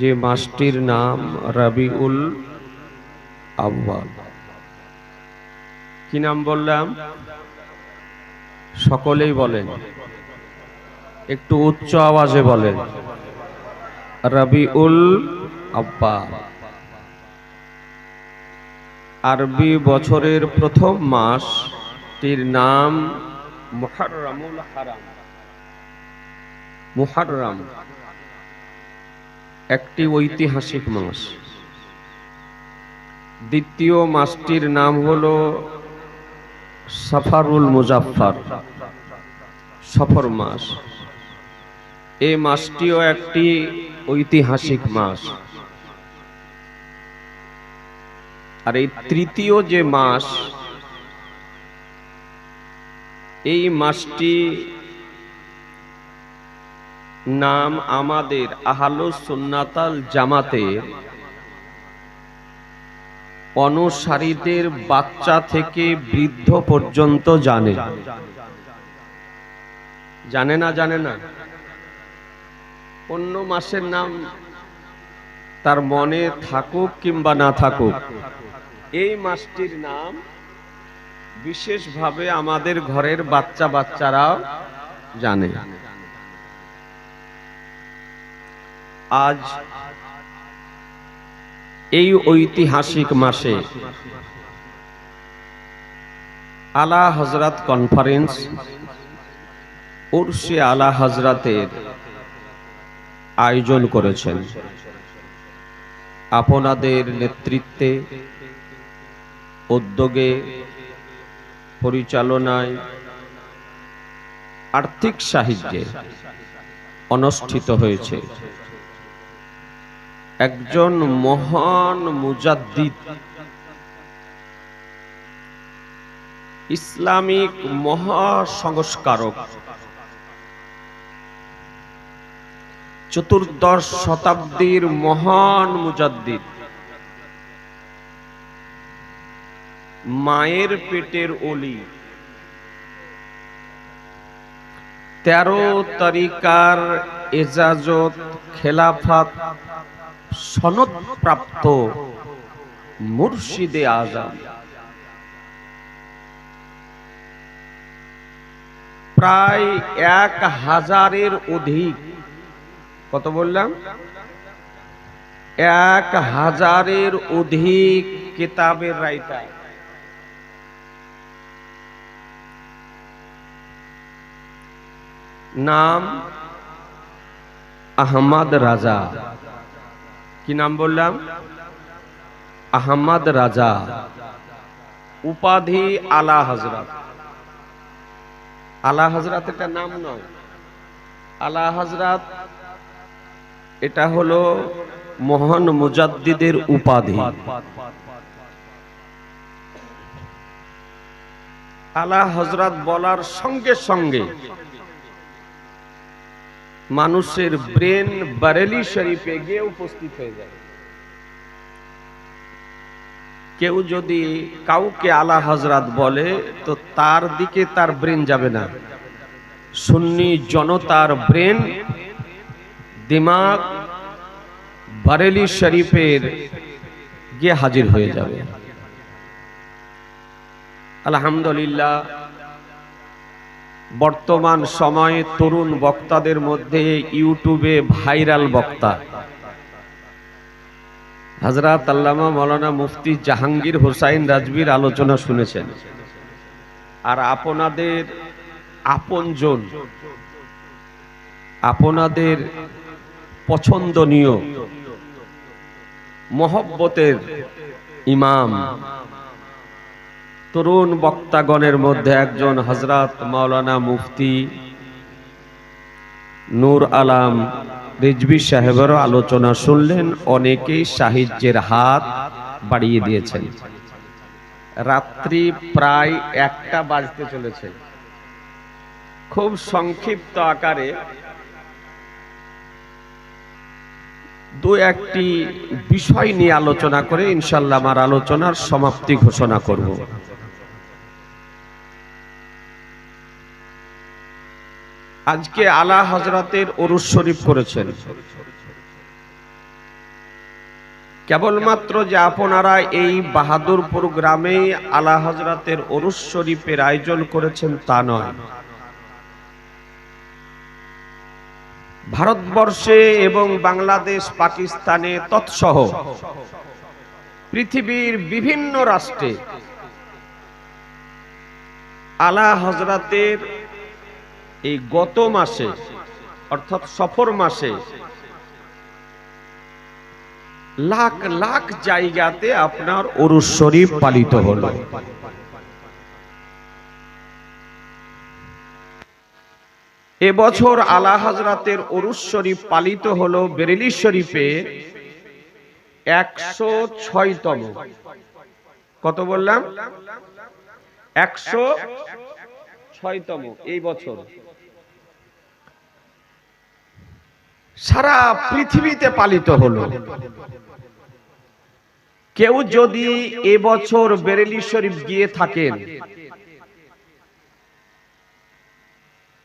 যে মাসটির নাম রাবিউল আব্বাল কি নাম বললাম? সকলেই বলেন। একটু উচ্চ আওয়াজে বলেন। রবিউল আব্বাল আরবি বছরের প্রথম মাসটির নাম মুহাররামুল হারাম। মুহাররাম। একটি ঐতিহাসিক মাস। দ্বিতীয় মাসটির নাম হল সাফারুল মুজাফফর, সফর মাস। এই মাসটিও একটি ঐতিহাসিক মাস। আর এই তৃতীয় যে মাস, এই মাসটি নাম আমাদের আহালু সুন্নাতাল জামাতের অনুসারীদের বাচ্চা থেকে বৃদ্ধ পর্যন্ত জানে। জানে না জানে না। অন্য মাসের নাম তার মনে থাকুক কিংবা না থাকুক, এই মাসটির নাম বিশেষভাবে আমাদের ঘরের বাচ্চা বাচ্চারাও জানে। আজ এই ঐতিহাসিক মাসে আলা হজরত কনফারেন্স উর্শে আলা হজরতের আয়োজন করেছেন। আপনাদের নেতৃত্বে, উদ্যোগে, পরিচালনায়, আর্থিক সাহায্যে অনুষ্ঠিত হয়েছে। একজন মহান মুজাদ্দিদ। ইসলামিক মহাসংস্কারক। চতুর্দশ শতাব্দীর মহান মুজাদ্দিদ। মায়ের পেটের অলি। তেরো তারিকার এজাজত খেলাফাত সনদ প্রাপ্ত মুর্শিদে আজাম প্রায় এক হাজারের অধিক, কত বললাম? এক হাজারের অধিক কিতাবের রাইটার নাম আহমদ রাজা। কি নাম বললাম? আহমদ রাজা। উপাধি আলা হজরত আলা হজরত এটা নাম নয়। আলা হজরত এটা হলো মহান মুজাদ্দিদের উপাধি। আলা হজরত বলার সঙ্গে সঙ্গে মানুষের ব্রেন বারেলি শরীফে গিয়ে উপস্থিত হয়ে যায়। কেউ যদি কাউকে আলা হজরত বলে, তো তার দিকে তার ব্রেন যাবে না। সুন্নি জনতার ব্রেন দিমাগ বারেলি শরীফের গিয়ে হাজির হয়ে যাবে। আলহামদুলিল্লাহ বর্তমান সময়ে তরুণ বক্তাদের মধ্যে ইউটিউবে ভাইরাল বক্তা। হাজরাত আল্লামা মৌলানা মুফতি জাহাঙ্গীর হোসাইন রাজবির আলোচনা শুনেছেন। আর আপনাদের আপনজন, আপনাদের পছন্দনীয় মহব্বতের ইমাম তরুণ বক্তাগণের মধ্যে একজন হজরত মাওলানা মুফতি নূর আলাম রিজবি সাহেবেরও আলোচনা শুনলেন, অনেকেই সাহিত্যের হাত বাড়িয়ে দিয়েছেন। রাত্রি প্রায় একটা বাজতে চলেছে। খুব সংক্ষিপ্ত আকারে দু একটি বিষয় নিয়ে আলোচনা করে ইনশাল্লাহ আমার আলোচনার সমাপ্তি ঘোষণা করব। আজকে আলা হজরতের অরুজ শরীফ করেছেন কেবলমাত্র যে আপনারা এই বাহাদুরপুর গ্রামে আলা হজরতের অরুস শরীফের আয়োজন করেছেন তা নয়। ভারতবর্ষে এবং বাংলাদেশ, পাকিস্তানে তৎসহ পৃথিবীর বিভিন্ন রাষ্ট্রে আলা হজরতের এই গত মাসে, অর্থাৎ সফর মাসে, লাখ লাখ জায়গাতে আপনার অরুস শরীফ পালিত হলো। এবছর আলা হাজরাতের অরুস শরীফ পালিত হল বেরেলি শরীফে একশো ছয়তম। কত বললাম? একশো ছয়তম এই বছর। সারা পৃথিবীতে পালিত হলো। কেউ যদি এবছর বেরেলি শরীফ গিয়ে থাকেন,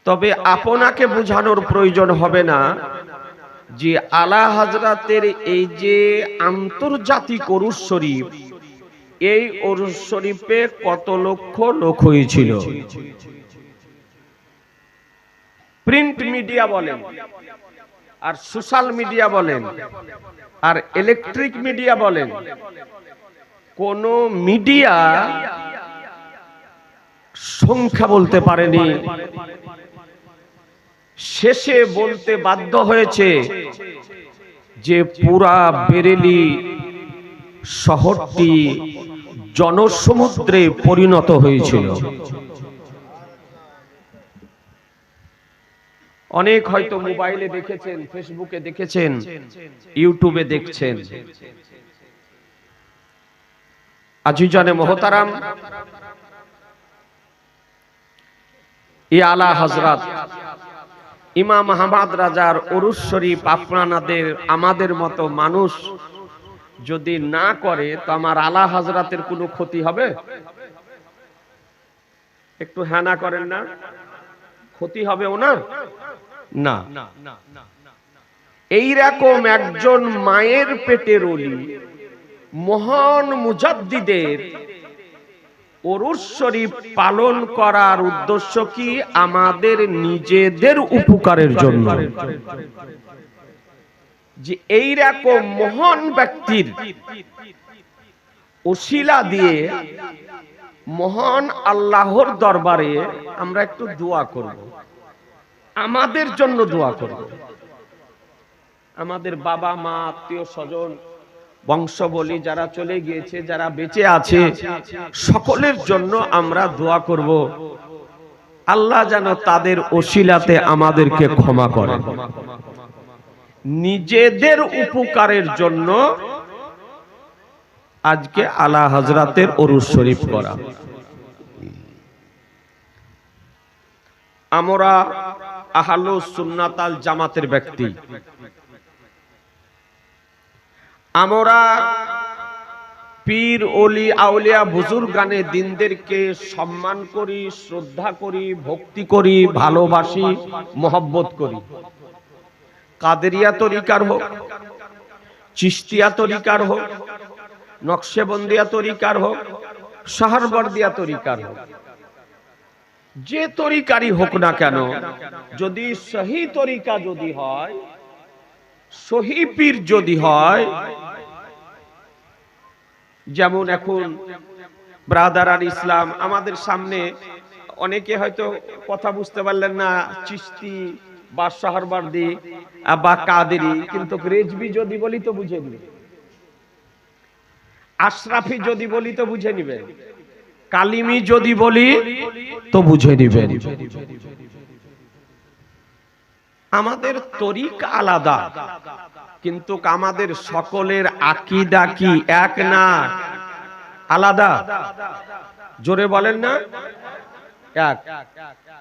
তবে আপনাকে বোঝানোর প্রয়োজন হবে না যে আলা হাজরাতের এই যে আন্তর্জাতিক অরুস শরীফ, এই অরুস শরীফে কত লক্ষ লোক হয়েছিল? প্রিন্ট মিডিয়া বলেন। আর সোশ্যাল মিডিয়া বলেন, আর ইলেকট্রিক মিডিয়া বলেন, কোন মিডিয়া সংখ্যা বলতে পারেনি। শেষে বলতে বাধ্য হয়েছে যে পুরা বেরেলি শহরটি জনসমুদ্রে পরিণত হয়েছিল। অনেক হয়তো মোবাইলে দেখেছেন, ফেসবুকে দেখেছেন, ইউটিউবে দেখছেন। আজিজানে মহতারাম, ই আলা হজরত ইমাম আহমদ রাজার অরুস শরীফ আপনাদের, আমাদের মতো মানুষ যদি না করে, তো আমার আলা হজরতের কোনো ক্ষতি হবে? একটু হ্যানা করেন না। ক্ষতি হবে ওনার? না। এইরকম একজন মায়ের পেটের অলি মহান মুজাদ্দিদের অরুস শরীফ পালন করার উদ্দেশ্য কি আমাদের নিজেদের উপকারের জন্য? যে এই রকম মহান ব্যক্তির ওসিলা দিয়ে মহান আল্লাহর দরবারে আমরা একটু দোয়া করব। আমাদের জন্য দোয়া করব। আমাদের বাবা, মা, আত্মীয় স্বজন, বংশবলী যারা চলে গিয়েছে, যারা বেঁচে আছে, সকলের জন্য আমরা দোয়া করব। আল্লাহ যেন তাদের ওসিলাতে আমাদেরকে ক্ষমা করেন। নিজেদের উপকারের জন্য আজকে আলা হজরাতের অরুস শরীফ করা আমরা আহালো সুন্নাতাল জামাতের ব্যক্তি। আমরা পীর অলি আউলিয়া বুজুর গানে দিনদেরকে সম্মান করি, শ্রদ্ধা করি, ভক্তি করি, ভালোবাসি, মহব্বত করি। কাদেরিয়া তরিকার হোক চিস্তিয়া তরিকার হোক, নকশেবন্দিয়া তরিকার হোক সাহারবর্দিয়া তরিকার হোক। যে তরিকারই হোক না কেন, যদি সহি তরিকা যদি হয়, সহি পীর যদি হয়, যেমন এখন ব্রাদার আর ইসলাম, আমাদের সামনে অনেকে হয়তো কথা বুঝতে পারলেন না চিস্তি বা সাহারবার্দি বা কাদেরি, কিন্তু রেজবি যদি বলি তো বুঝে নিবে। আশরাফি যদি বলি তো বুঝে নিবে। কালিমি যদি বলি তো বুঝে নিবেন। আমাদের তরিক আলাদা, কিন্তু আমাদের সকলের আকিদা কি এক না আলাদা? জোরে বলেন না। এক।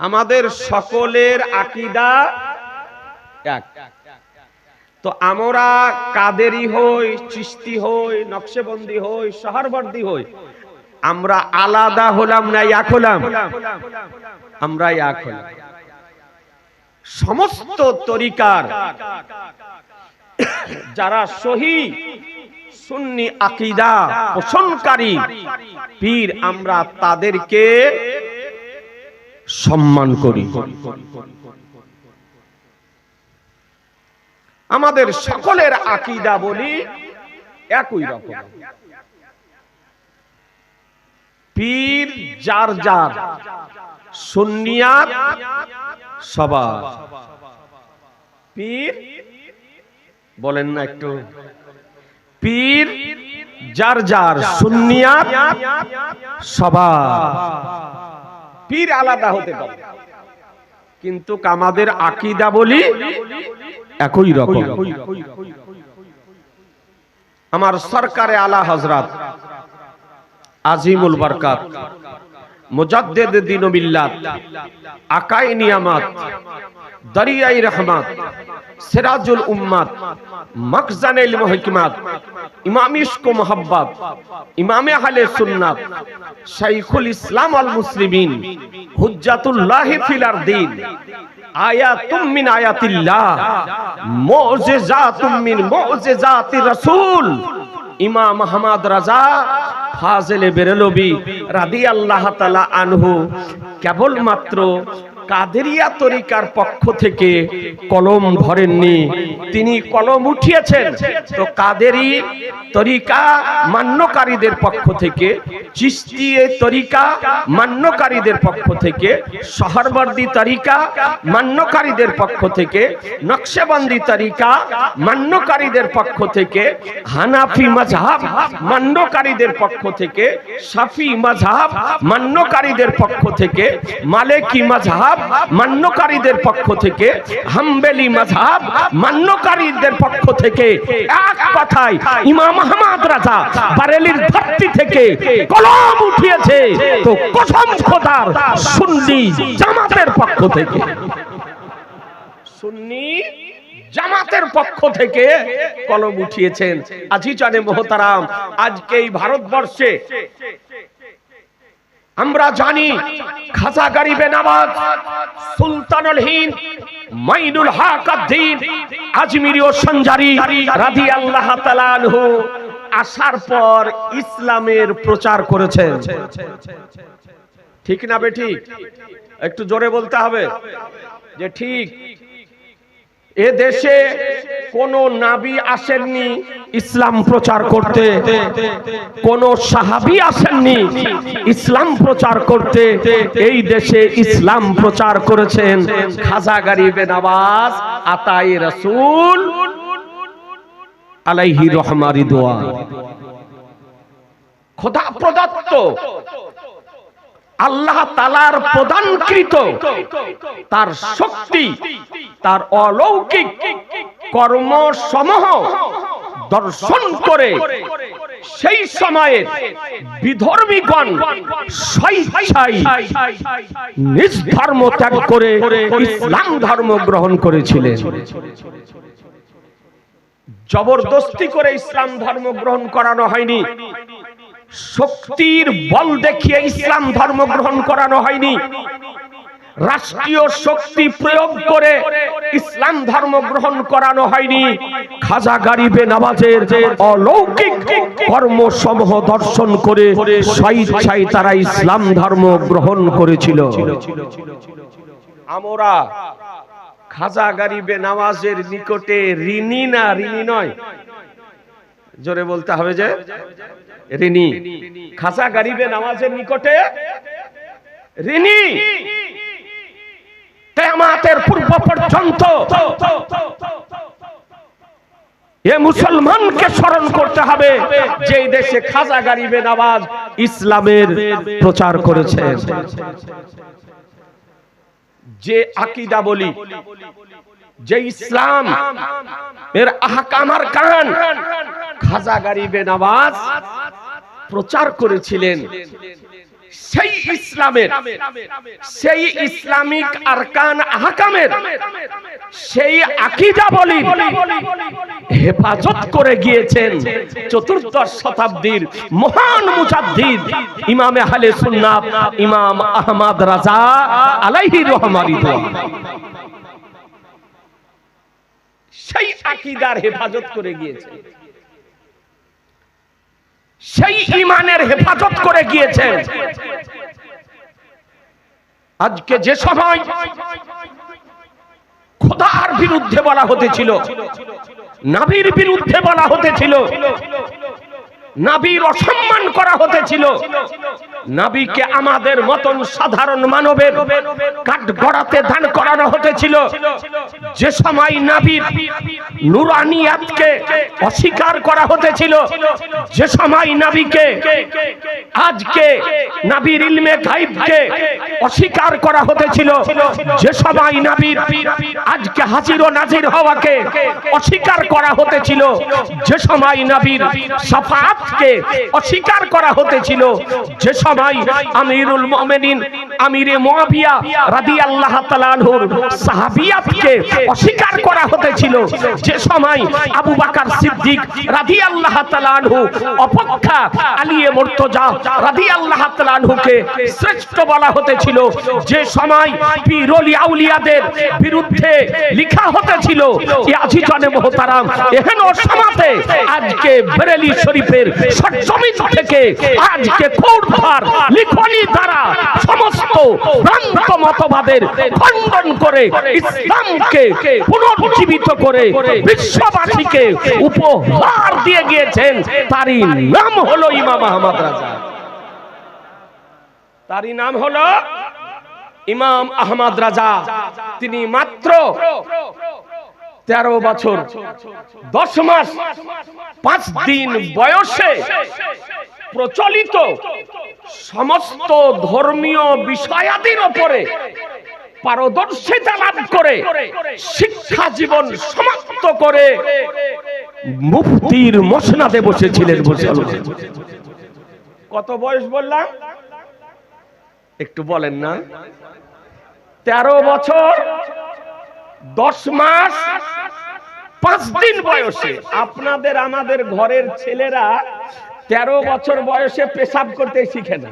আমাদের সকলের আকিদা এক। তো আমরা কাদেরি হই চিস্তি হই, নকশেবন্দি হই শহরবর্দি হই আমরা আলাদা হলাম না এক হলাম? আমরা এক হলাম। সমস্ত তরিকার যারা সহি সুন্নি আকিদা পোষণকারী পীর, আমরা তাদেরকে সম্মান করি। আমাদের সকলের আকিদা বলি একই রকম। পীর, যার যার। সুন্নিয়াত, সবার। পীর, বলেন না একটু। পীর, যার যার। সুন্নিয়াত, সবার। পীর আলাদা হতে পারে। কিন্তু আমাদের আকিদা বলি একই রকম। আমার সরকারে আলা হজরত আজিমুল বরকাত, মুজাদ্দেদ দিন মিল্লাত, আকাই নিয়ামত, দরিয়াই রহমত, সিরাজুল উম্মাত মখজান ইলম হিকমত ইমাম ইশক মোহাব্বত, ইমামে আহলে সুন্নাত, শাইখুল ইসলাম আল মুসলিমিন, হুজ্জাতুল্লাহ ফিল আরদিন, আয়াতুম মিন আয়াতিল্লাহ, মুজিজাতুম মিন মুজিজাতির রাসূল, ইমাম আহমদ রাজা ফাজেলে বেরেলবি রাদি আল্লাহ তালা আনহু কেবলমাত্র কাদেরিয়া তরিকার পক্ষ থেকে কলম ধরেননি। তিনি কলম উঠিয়েছেন। তো কাদেরি তরিকা মান্যকারীদের পক্ষ থেকে, চিস্তি তরিকা মান্যকারীদের পক্ষ থেকে, শহরবর্দী তরিকা মান্যকারীদের পক্ষ থেকে, নকশেবন্দি তরিকা মান্যকারীদের পক্ষ থেকে, হানাফি মাজহাব মান্যকারীদের পক্ষ থেকে, শাফি মাজহাব মান্যকারীদের পক্ষ থেকে, মালেকি মান্যকারীদের পক্ষ থেকে, হাম্বেলি মাজহাব মান্যকারীদের পক্ষ থেকে, এক কথায় ইমাম আহমদ রাজা বারেলির ধরতি থেকে কলম উঠিয়েছে। তো কসম খোদার সুন্নি জামাতের পক্ষ থেকে। সুন্নি জামাতের পক্ষ থেকে কলম উঠিয়েছেন। আজি জানে মোহতারাম, আজকে এই ভারতবর্ষে আমরা জানি খাজা গরিবে নওয়াজ সুলতানুল হিন্দ, মাইনুল হক আদ্দিন, আজমিরি ও সঞ্জারি রাদিয়াল্লাহু তাআলা আনহু আসার পর ইসলামের প্রচার করেছেন। ঠিক না বে ঠিক? একটু জোরে বলতে হবে যে ঠিক। এ দেশে কোন নাবি আসেননি ইসলাম প্রচার করতে। কোন সাহাবি আসেননি ইসলাম প্রচার করতে। এই দেশে ইসলাম প্রচার করেছেন খাজা গরিবে নওয়াজ আতাই রসুল আলাইহি রহমারি দোয়া। খোদা প্রদত্ত আল্লাহ তালার প্রদানকৃত তার শক্তি, তার অলৌকিক কর্ম সমূহ দর্শন করে সেই সময়ে বিধর্মীগণ স্বেচ্ছায় নিজ ধর্ম ত্যাগ করে ইসলাম ধর্ম গ্রহণ করেছিলেন। জবরদস্তি করে ইসলাম ধর্ম গ্রহণ করানো হয়নি। শক্তির বল দেখিয়ে ইসলাম ধর্ম গ্রহণ করানো হয়নি। রাষ্ট্রীয় শক্তি প্রয়োগ করে ইসলাম ধর্ম গ্রহণ করানো হয়নি। খাজা গারিবে নামাজের অলৌকিক কর্মসমূহ দর্শন করে স্বেচ্ছায় তারা ইসলাম ধর্ম গ্রহণ করেছিল। আমরা খাজা গারিবে নামাজের নিকটে ঋণী না ঋণী নয়? জোরে বলতে হবে যে ঋণী খাসা গরিবে নামাজের নিকটে ঋণী পূর্ব পর্যন্ত এ মুসলমানকে স্মরণ করতে হবে যে দেশে খাজা গরিবে নামাজ ইসলামের প্রচার করেছে। যে আকিদা বলি যে ইসলাম এর আহকামার কান খাজা গারিবে নওয়াজ প্রচার করেছিলেন। সেই ইসলামের, সেই ইসলামিক আরকান আহকামের, সেই আকিদা বলি হেফাজত করে গিয়েছেন চতুর্দশ শতাব্দীর মহান মুজাদ্দিদ ইমামে আহলে সুন্নাত ইমাম আহমদ রাজা আলাইহি রহমানি। সেই আকিদার হেফাজত করে গিয়েছে সেই ইমানের হেফাজত করে গিয়েছেন আজকে যে সময় খোদার বিরুদ্ধে বলা হতেছিল নাভির বিরুদ্ধে বলা হতেছিল নাবির অসম্মান করা হতেছিল নাবিকে আমাদের মতন সাধারণ মানবের কাঠ গড়াতে দান করানো হতেছিল যে সময় নাবির নুরানিয়াতকে অস্বীকার করা হতেছিল যে সময় নাবিকে আজকে নাবির ইলমে গাইবকে অস্বীকার করা হতেছিল যে সময় নাবির আজকে হাজির ও নাজির হওয়াকে অস্বীকার করা হতেছিল যে সময় নাবির সাফাতকে অস্বীকার করা হতেছিল যে সময় আমিরুল মুমিনিন আমিরে মুয়াবিয়া রাদিয়াল্লাহু তাআলা আনহুর সাহাবিয়াতকে অস্বীকার করা হতেছিল। যে সময় আবু বকর সিদ্দিক রাদিয়াল্লাহু তাআলা আনহু অপেক্ষা আলিয়ে মুর্তজা রাদিয়াল্লাহু তাআলা আনহুকে শ্রেষ্ঠ বলা হতেছিল। যে সময় পীর ওলি আউলিয়াদের বিরুদ্ধে লেখা হতেছিল ইয়াজিজানে মুহতারাম, এহেন সমাতে আজকে বেরেলি শরীফের সজ্জমিন থেকে আজকে কোরভার লিখনি দ্বারা সমস্ত ভ্রান্ত মতবাদের খণ্ডন করে ইসলামকে পুনর্জীবিত করে বিশ্ববাসীকে উপহার দিয়ে গিয়েছেন। তারই নাম হলো ইমাম আহমদ রাজা। তারই নাম হলো ইমাম আহমদ রাজা। তিনি মাত্র তেরো বছর, দশ মাস, পাঁচ দিন বয়সে প্রচলিত। সমস্ত ধর্মীয় বিষয়াদির ওপরে পারদর্শিতা লাভ করে, শিক্ষা জীবন সমাপ্ত করে মুফতির মসনাদে বসেছিলেন কত বয়স বললাম? একটু বলেন না। তেরো বছর, দশ মাস, পাঁচ দিন বয়সে। আপনাদের, আমাদের ঘরের ছেলেরা তেরো বছর বয়সে পেশাব করতে শিখে না।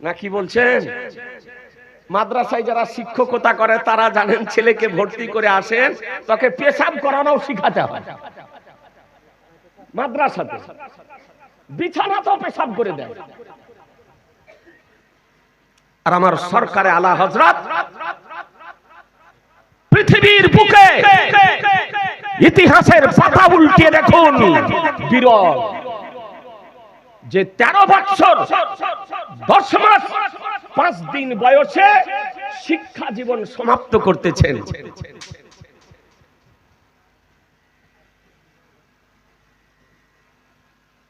না কি বলছেন? মাদ্রাসায় যারা শিক্ষকতা করে, তারা জানেন ছেলেকে ভর্তি করে আসেন, তাকে পেশাব করানো শিখাতে হয়। মাদ্রাসাতে। বিছানা তো পেশাব করে দেয়। আর আমার সরকারে আলা হজরত পৃথিবীর বুকে ইতিহাসের পাতা উল্টিয়ে দেখুন, বিরল। যে তেরো বছর দশ মাস, পাঁচ দিন বয়সে শিক্ষা জীবন সমাপ্ত করতেছেন।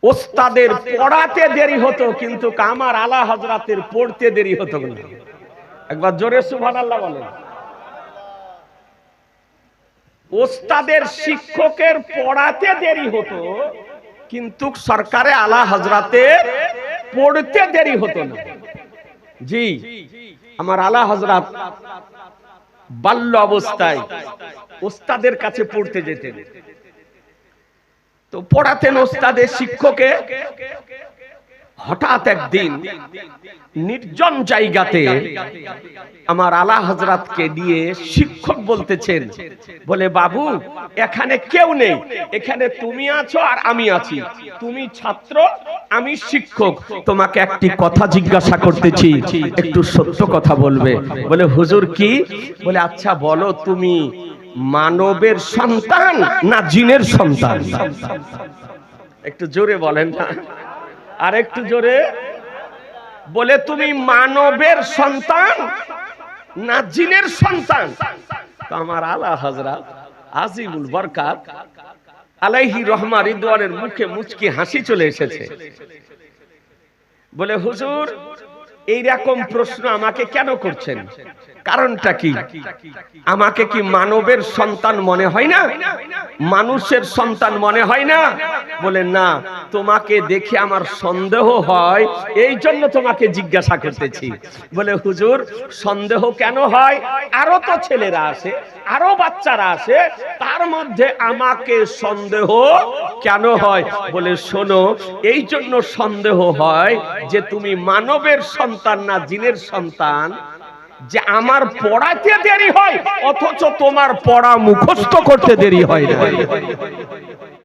ওস্তাদের পড়াতে দেরি হতো, কিন্তু কামার আলা হজরাতের পড়তে দেরি হতো না। একবার জোরে সুভান আল্লাহ বলেন। ওস্তাদের শিক্ষকের পড়াতে দেরি হতো কিন্তু সরকারে আলা হজরাতে পড়তে দেরি হতো না। জি, আমার আলা হজরত বাল্য অবস্থায় ওস্তাদের কাছে পড়তে যেতেন। তো পড়াতেন ওস্তাদের শিক্ষকে। হঠাৎ একদিন নির্জন জায়গাতে আমার আলা হজরতকে দিয়ে শিক্ষক বলতেছেন, বলে, বাবু, এখানে কেউ নেই। এখানে তুমি আছো আর আমি আছি। তুমি ছাত্র, আমি শিক্ষক। তোমাকে একটি কথা জিজ্ঞাসা করতেছি। একটু সত্য কথা বলবে। বলে, হুজুর কি? বলে আচ্ছা বলো, তুমি মানবের সন্তান না জিনের সন্তান? একটু জোরে বলেন না। আর একটু জোরে। বলে, তুমি মানবের সন্তান না জিনের সন্তান? তো আমার আলা হজরত আজিমুল বরকাত আলাইহি রহমা রিদওয়ানের মুখে মুচকি হাসি চলে এসেছে। বলে, হুজুর এই রকম প্রশ্ন আমাকে কেন করছেন? কারণটা কি? আমাকে কি মানবের সন্তান মনে হয় না? মানুষের সন্তান মনে হয় না? বলে না তোমাকে দেখে আমার সন্দেহ হয়। এই জন্য তোমাকে জিজ্ঞাসা করতেছি। বলে হুজুর সন্দেহ কেন হয়? আরও তো ছেলেরা আসে আরও বাচ্চারা আসে তার মধ্যে আমাকে সন্দেহ কেন হয়? বলে শোনো এই জন্য সন্দেহ হয় যে তুমি মানবের সন্তান না জিনের সন্তান। যে আমার পড়াতে দেরি হয় অথচ তোমার পড়া মুখস্থ করতে দেরি হয়। না